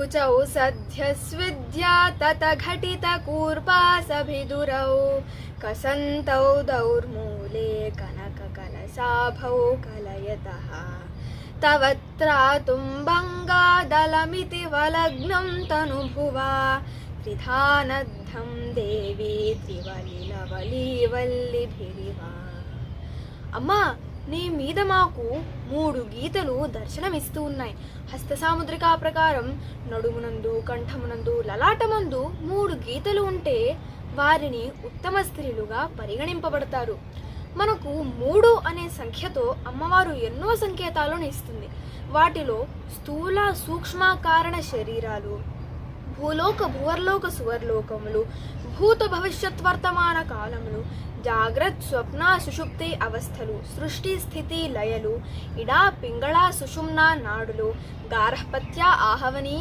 कुचौ सध्यस्विद्या तत घटितकूर्पासभिदुरौ कसन्तौ दौर्मूले कनककलशाभौ कलयतः तव त्रातुं भङ्गादलमिति वलग्नं तनुभुवा त्रिधानद्धं देवी त्रिवलिलवलीवल्लिभिरिवा అమ్మా నీ మీద మాకు మూడు గీతలు దర్శనమిస్తూ ఉన్నాయి హస్త సాముద్రిక ప్రకారం నడుమునందు కంఠమునందు లలాటమందు మూడు గీతలు ఉంటే వారిని ఉత్తమ స్త్రీలుగా పరిగణింపబడతారు. మనకు మూడు అనే సంఖ్యతో అమ్మవారు ఎన్నో సంకేతాలను ఇస్తుంది. వాటిలో స్థూల సూక్ష్మ కారణ శరీరాలు భూలోక భూవర్లోక సువర్లోకములు భూత భవిష్యత్ వర్తమాన కాలములు జాగ్రత్ స్వప్న సుషుప్తి అవస్థలు సృష్టి స్థితి లయలు ఇడా పింగళ సుషుమ్న నాడులు గార్హపత్య ఆహవనీయ